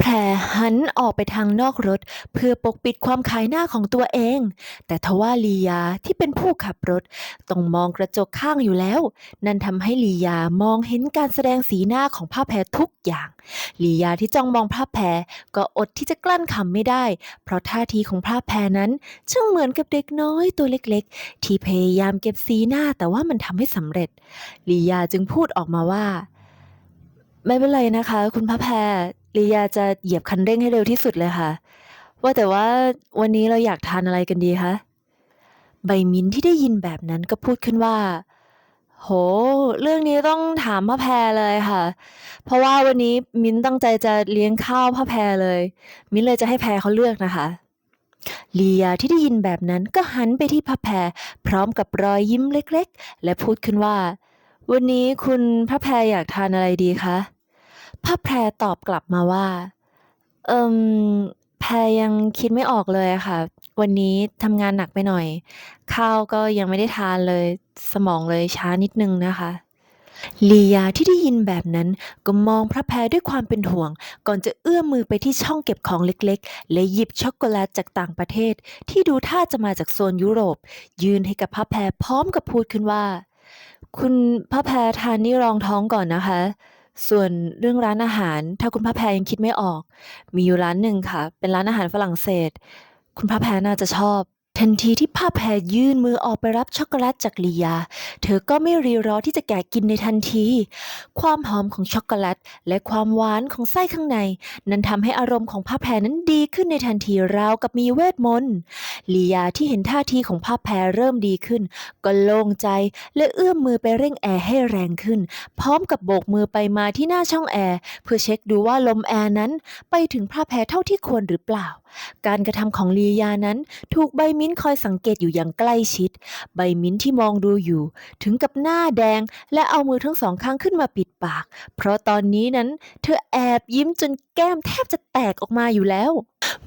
แพรหันออกไปทางนอกรถ เพื่อปกปิดความขายหน้าของตัวเอง แต่ทว่าลียาที่เป็นผู้ขับรถต้องมองกระจกข้างอยู่แล้ว นั่นทำให้ลียามองเห็นการแสดงสีหน้าของผ้าแพรทุกอย่างลียาที่จ้องมองผ้าแพรก็อดที่จะกลั้นขำไม่ได้ เพราะท่าทีของผ้าแพรนั้นช่างเหมือนกับเด็กน้อยตัวเล็กๆ ที่พยายามเก็บสีหน้าแต่ว่ามันทำไม่สำเร็จลียาจึงพูดออกมาว่า ไม่เป็นไรนะคะ คุณพระแพร ลียาจะเหยียบคันเร่งให้เร็วที่สุดเลยค่ะ ว่าแต่ว่าวันนี้เราอยากทานอะไรกันดีคะ ใบมิ้นที่ได้ยินแบบนั้นก็พูดขึ้นว่า โห เรื่องนี้ต้องถามพระแพรเลยค่ะ เพราะว่าวันนี้มิ้นตั้งใจจะเลี้ยงข้าวพระแพรเลย มิ้นเลยจะให้แพรเขาเลือกนะคะ ลียาที่ได้ยินแบบนั้นก็หันไปที่พระแพรพร้อมกับรอยยิ้มเล็ก ๆ และพูดขึ้นว่า วันนี้คุณพระแพรอยากทานอะไรดีคะพระแพรตอบกลับมาว่า เอิมแพรยังคิดไม่ออกเลยอะค่ะ วันนี้ทำงานหนักไปหน่อย ข้าวก็ยังไม่ได้ทานเลย สมองเลยช้านิดนึงนะคะ ลียาที่ได้ยินแบบนั้น ก็มองพระแพรด้วยความเป็นห่วง ก่อนจะเอื้อมมือไปที่ช่องเก็บของเล็กๆ และหยิบช็อกโกแลตจากต่างประเทศ ที่ดูท่าจะมาจากโซนยุโรป ยื่นให้กับพระแพรพร้อมกับพูดขึ้นว่า คุณพระแพรทานนี่รองท้องก่อนนะคะ ส่วนเรื่องร้านอาหาร ถ้าคุณพระแพรยังคิดไม่ออก มีอยู่ร้านหนึ่งค่ะ เป็นร้านอาหารฝรั่งเศส คุณพระแพรน่าจะชอบ ทันทีที่พระแพรยื่นมือออกไปรับช็อกโกแลตจากลียา เธอก็ไม่รีรอที่จะแกะกินในทันที ความหอมของช็อกโกแลตและความหวานของไส้ข้างใน นั้นทำให้อารมณ์ของพระแพรนั้นดีขึ้นในทันทีราวกับมีเวทมนต์ลียาที่เห็นท่าทีของพระแพรเริ่มดีขึ้น ก็โล่งใจและเอื้อมมือไปเร่งแอร์ให้แรงขึ้น พร้อมกับโบกมือไปมาที่หน้าช่องแอร์เพื่อเช็คดูว่าลมแอร์นั้น ไปถึงพระแพรเท่าที่ควรหรือเปล่า การกระทำของลียานั้น ถูกใบมิ้นคอยสังเกตอยู่อย่างใกล้ชิด ใบมิ้นที่มองดูอยู่ ถึงกับหน้าแดง และเอามือทั้งสองข้างขึ้นมาปิดปาก เพราะตอนนี้นั้น เธอแอบยิ้มจนแก้มแทบจะแตกออกมาอยู่แล้ว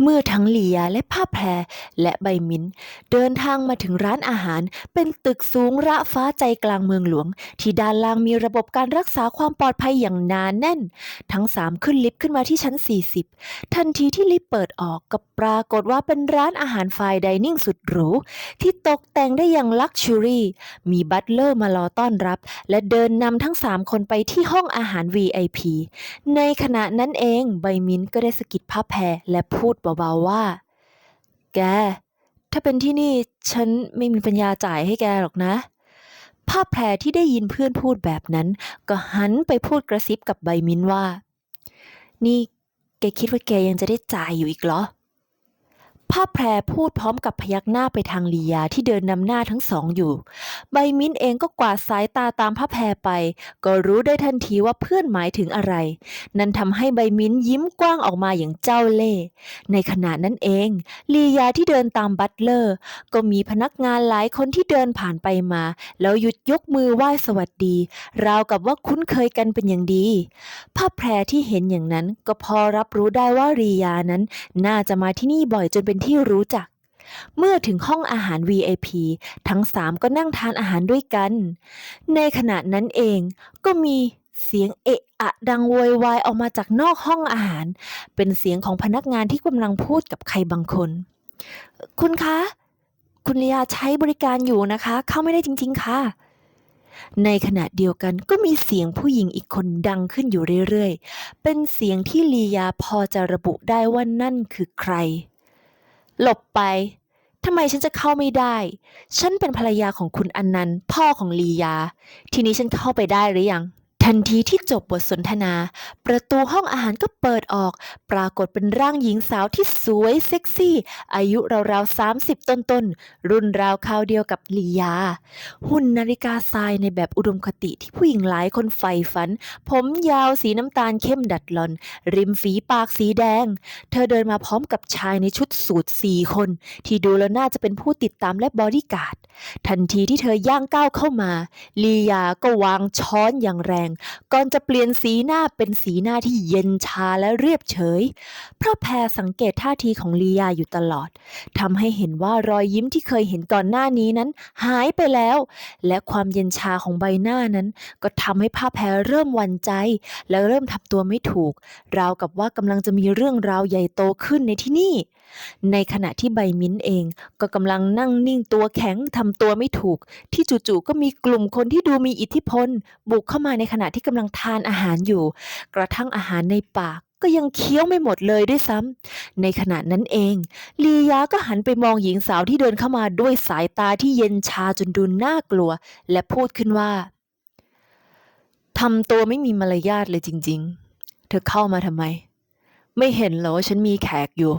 เมื่อทั้งลียาและผ้าแพรและใบมิ้น เดินทางมาถึงร้านอาหาร เป็นตึกสูงระฟ้าใจกลางเมืองหลวง ที่ด้านล่างมีระบบการรักษาความปลอดภัยอย่างหนานแน่น ทั้งสามขึ้นลิฟต์ขึ้นมาที่ชั้น 40 ทันทีที่ลิฟต์เปิดออกก็ปรากฏว่าเป็นร้านอาหารไฟน์ไดนิ่งสุดหรูที่ตกแต่งได้อย่างลักชัวรี่ มีบัตเลอร์มารอต้อนรับ และเดินนำทั้งสามคนไปที่ห้องอาหาร VIP ในขณะนั้นเองใบมิ้นก็ได้สกิดผ้าแพรและพูดเบาๆว่า แก ถ้าเป็นที่นี่ฉันไม่มีปัญญาจ่ายให้แกหรอกนะ ภาพแพรที่ได้ยินเพื่อนพูดแบบนั้น ก็หันไปพูดกระซิบกับใบมิ้นว่า นี่แกคิดว่าแกยังจะได้จ่ายอยู่อีกเหรอ ผ้าแพรพูดพร้อมกับพยักหน้าไปทางลียาที่เดินนำหน้าทั้งสองอยู่ ใบมิ้นเองก็กวาดสายตาตามผ้าแพรไป ก็รู้ได้ทันทีว่าเพื่อนหมายถึงอะไร นั่นทำให้ใบมิ้นยิ้มกว้างออกมาอย่างเจ้าเล่ห์ในขณะนั้นเองลียาที่เดินตามบัตเลอร์ ก็มีพนักงานหลายคนที่เดินผ่านไปมา แล้วหยุดยกมือไหว้สวัสดี ราวกับว่าคุ้นเคยกันเป็นอย่างดี ผ้าแพรที่เห็นอย่างนั้นก็พอรับรู้ได้ว่าลียานั้น น่าจะมาที่นี่บ่อยจนเป็นที่รู้จัก เมื่อถึงห้องอาหาร VIP ทั้งสามก็นั่งทานอาหารด้วยกัน ในขณะนั้นเองก็มีเสียงเอะอะดังโวยวายออกมาจากนอกห้องอาหาร เป็นเสียงของพนักงานที่กำลังพูดกับใครบางคน คุณคะ คุณลียาใช้บริการอยู่นะคะ เข้าไม่ได้จริง ๆค่ะ ในขณะเดียวกันก็มีเสียงผู้หญิงอีกคนดังขึ้นอยู่เรื่อยๆ เป็นเสียงที่ลียาพอจะระบุได้ว่านั่นคือใคร หลบไปทำไมฉันจะเข้าไม่ได้ ฉันเป็นภรรยาของคุณอนันต์พ่อของลียา ทีนี้ฉันเข้าไปได้หรือยัง ทันทีที่จบบทสนทนา ประตูห้องอาหารก็เปิดออก ปรากฏเป็นร่างหญิงสาวที่สวยเซ็กซี่ อายุราวๆ30ต้นๆ รุ่นราวคราวเดียวกับลียา หุ่นนาฬิกาทรายในแบบอุดมคติที่ผู้หญิงหลายคนใฝ่ฝัน ผมยาวสีน้ำตาลเข้มดัดหลอน ริมฝีปากสีแดง เธอเดินมาพร้อมกับชายในชุดสูทสี่คน ที่ดูแล้วน่าจะเป็นผู้ติดตามและบอดี้การ์ดทันทีที่เธอย่างก้าวเข้ามาลียาก็วางช้อนอย่างแรงก่อนจะเปลี่ยนสีหน้าเป็นสีหน้าที่เย็นชาและเรียบเฉย เพราะแพรสังเกตท่าทีของลียาอยู่ตลอดทำให้เห็นว่ารอยยิ้มที่เคยเห็นก่อนหน้านี้นั้น หายไปแล้ว และความเย็นชาของใบหน้านั้น ก็ทำให้ผ้าแพรเริ่มวันใจ และเริ่มทำตัวไม่ถูก ราวกับว่ากำลังจะมีเรื่องราวใหญ่โตขึ้นในที่นี่ ในขณะที่ใบมิ้นเองก็กำลังนั่งนิ่งตัวแข็งทำตัวไม่ถูก ที่จู่ๆก็มีกลุ่มคนที่ดูมีอิทธิพล บุกเข้ามาในขณะณะที่กำลังทานอาหารอยู่ กระทั่งอาหารในปากก็ยังเคี้ยวไม่หมดเลยด้วยซ้ำ ในขณะนั้นเอง ลียาก็หันไปมองหญิงสาวที่เดินเข้ามาด้วยสายตาที่เย็นชาจนดูน่ากลัว และพูดขึ้นว่าทำตัวไม่มีมารยาทเลยจริง ๆ เธอเข้ามาทำไม ไม่เห็นเหรอว่าฉันมีแขกอยู่